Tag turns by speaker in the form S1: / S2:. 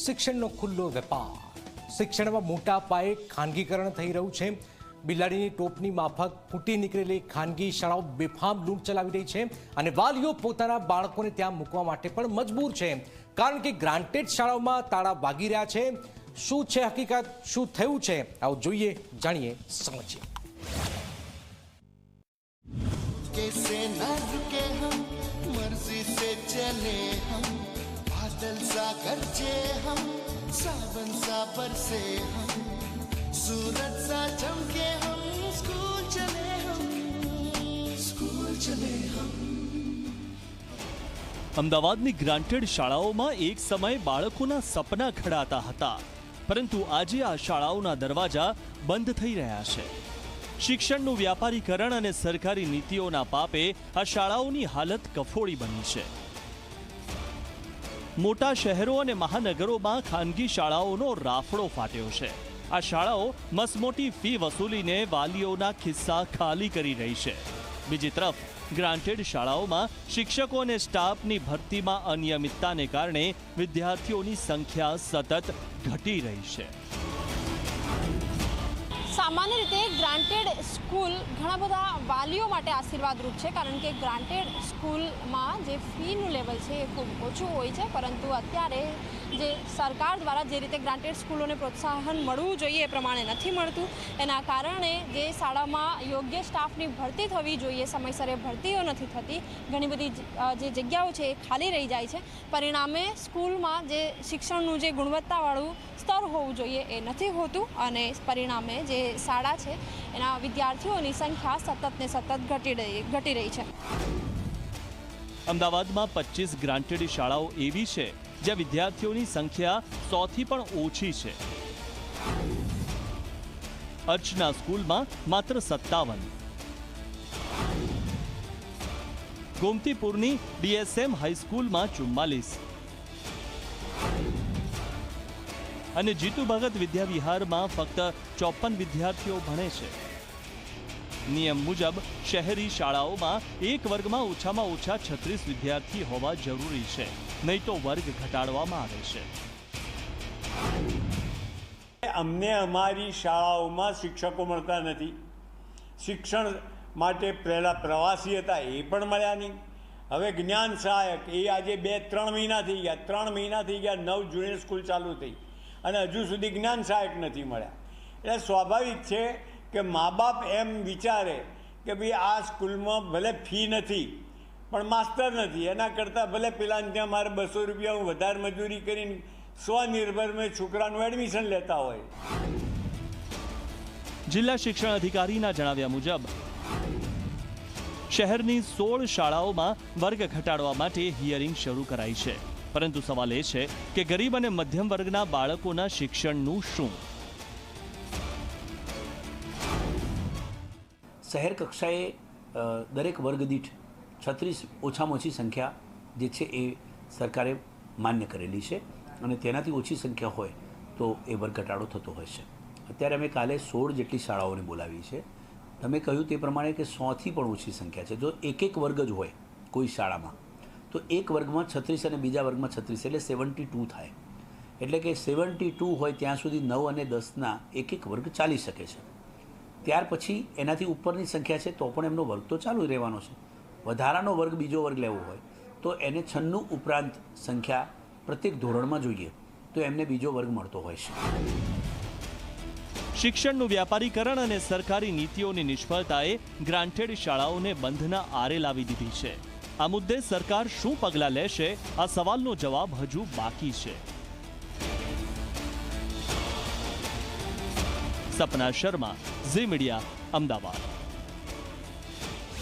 S1: શિક્ષણનો ખુલ્લો વેપાર શિક્ષણમાં મોટા પાયે ખાનગીકરણ થઈ રહ્યું છે બિલાડીની ટોપની માફક ફૂટી નીકળેલી ખાનગી શાળાઓ બેફામ લૂંટ ચલાવી રહી છે અને વાલીઓ પોતાના બાળકોને ત્યાં મૂકવા માટે પણ મજબૂર છે કારણ કે ગ્રાન્ટેડ શાળાઓમાં તાળા વાગી રહ્યા છે શું છે હકીકત શું થયું છે આવું જોઈએ જાણીએ સમજીએ
S2: कैसे न रुके हम मर्जी से चले हम बादल सा गरजे हम सावन सा बरसे हम सूरज सा चमके हम स्कूल चले हम स्कूल चले हम
S3: અમદાવાદની ગ્રાન્ટેડ શાળાઓમાં એક સમયે બાળકોના સપના ખડાતા હતા પરંતુ આજે આ શાળાઓના દરવાજા બંધ થઈ રહ્યા છે શિક્ષણનું વ્યાપારીકરણ અને સરકારી નીતિઓના પાપે આ શાળાઓની હાલત કફોડી બની છે મોટા શહેરો અને મહાનગરોમાં ખાનગી શાળાઓનો રાફડો ફાટ્યો છે. આ શાળાઓ મસમોટી ફી વસૂલીને વાલીઓના ખિસ્સા ખાલી કરી રહી છે. બીજી તરફ, ગ્રાન્ટેડ શાળાઓમાં શિક્ષકો અને સ્ટાફની ભરતીમાં અનિયમિતતાને કારણે વિદ્યાર્થીઓની સંખ્યા સતત ઘટી રહી છે.
S4: સામાન્ય રીતે ગ્રાન્ટેડ સ્કૂલ ઘણા બધા વાલીઓ માટે આશીર્વાદરૂપ છે, કારણ કે ગ્રાન્ટેડ સ્કૂલમાં જે ફીનું લેવલ છે એ ખૂબ ઓછું હોય છે, પરંતુ અત્યારે જે સરકાર દ્વારા જે રીતે ગ્રાન્ટેડ સ્કૂલોને પ્રોત્સાહન મળવું જોઈએ એ પ્રમાણે નથી મળતું. એના કારણે જે શાળામાં યોગ્ય સ્ટાફની ભરતી થવી જોઈએ, સમયસરે ભરતીઓ નથી થતી, ઘણી બધી જે જગ્યાઓ છે એ ખાલી રહી જાય છે. પરિણામે સ્કૂલમાં જે શિક્ષણનું જે ગુણવત્તાવાળું સ્તર હોવું જોઈએ એ નથી હોતું અને પરિણામે જે શાળા છે એના વિદ્યાર્થીઓની સંખ્યા સતત ને સતત ઘટી રહી ઘટી રહી છે.
S3: અમદાવાદમાં પચીસ ગ્રાન્ટેડ શાળાઓ એવી છે જ્યાં વિદ્યાર્થીઓની સંખ્યા સોથી પણ ઓછી છે. અર્ચના સ્કૂલમાં માત્ર સત્તાવન. ગોમતીપુરની ડીએસએમ હાઈસ્કૂલમાં ચુમ્માલીસ. અને જીતુ ભગત વિદ્યાવિહારમાં ફક્ત ચોપન વિદ્યાર્થીઓ ભણે છે. નિયમ મુજબ શહેરી શાળાઓમાં એક વર્ગમાં ઓછામાં ઓછા છત્રીસ વિદ્યાર્થી હોવા જરૂરી છે. નહીં તો વર્ગ ઘટાડવામાં આવે છે.
S5: અમને અમારી શાળાઓમાં શિક્ષકો મળતા નથી. શિક્ષણ માટે પહેલાં પ્રવાસી હતા, એ પણ મળ્યા નહીં. હવે જ્ઞાન સહાયક, એ આજે બે, ત્રણ મહિના થઈ ગયા. ત્રણ મહિના થઈ ગયા, નવ જુનિયર સ્કૂલ ચાલુ થઈ. અને હજુ સુધી જ્ઞાન સહાયક નથી મળ્યા. એટલે સ્વાભાવિક છે કે મા બાપ એમ વિચારે કે ભાઈ આ સ્કૂલમાં ભલે ફી નથી, પણ માસ્તર નથી. એના કરતાં ભલે પેલાને ત્યાં મારે બસો રૂપિયા હું વધારે મજૂરી કરીને સ્વનિર્ભર મેં છોકરાનું એડમિશન લેતા હોય.
S3: જિલ્લા શિક્ષણ અધિકારીના જણાવ્યા મુજબ, શહેરની સોળ શાળાઓમાં વર્ગ ઘટાડવા માટે હિયરિંગ શરૂ કરાઈ છે. પરંતુ સવાલ એ છે કે ગરીબ અને મધ્યમ વર્ગના બાળકોના શિક્ષણનું શું?
S6: શહેર કક્ષાએ દરેક વર્ગ દીઠ છત્રીસ ઓછામાં ઓછી સંખ્યા જે છે એ સરકારે માન્ય કરેલી છે અને તેનાથી ઓછી સંખ્યા હોય તો એ વર્ગ ઘટાડો થતો હોય છે. અત્યારે અમે કાલે સોળ જેટલી શાળાઓને બોલાવી છે. તમે કહ્યું તે પ્રમાણે કે સોથી પણ ઓછી સંખ્યા છે. જો એક એક વર્ગ જ હોય કોઈ શાળામાં, તો એક વર્ગમાં છત્રીસ અને બીજા વર્ગમાં છત્રીસ એટલે સેવન્ટી ટુ થાય. એટલે કે સેવન્ટી ટુ હોય ત્યાં સુધી નવ અને દસના એક એક વર્ગ ચાલી શકે છે. ત્યાર પછી એનાથી ઉપરની સંખ્યા છે, તો પણ એમનો વર્ગ તો ચાલુ રહેવાનો છે. વધારાનો વર્ગ બીજો વર્ગ લેવો હોય, તો એને છન્નું ઉપરાંત સંખ્યા પ્રત્યેક ધોરણમાં જોઈએ, તો એમને બીજો વર્ગ મળતો હોય છે.
S3: શિક્ષણનું વ્યાપારીકરણ અને સરકારી નીતિઓની નિષ્ફળતાએ ગ્રાન્ટેડ શાળાઓને બંધના આરે લાવી દીધી છે. આ મુદ્દે સરકાર શું પગલાં લેશે? આ સવાલનો જવાબ હજુ બાકી છે. સપના શર્મા ઝી મીડિયા અમદાવાદ.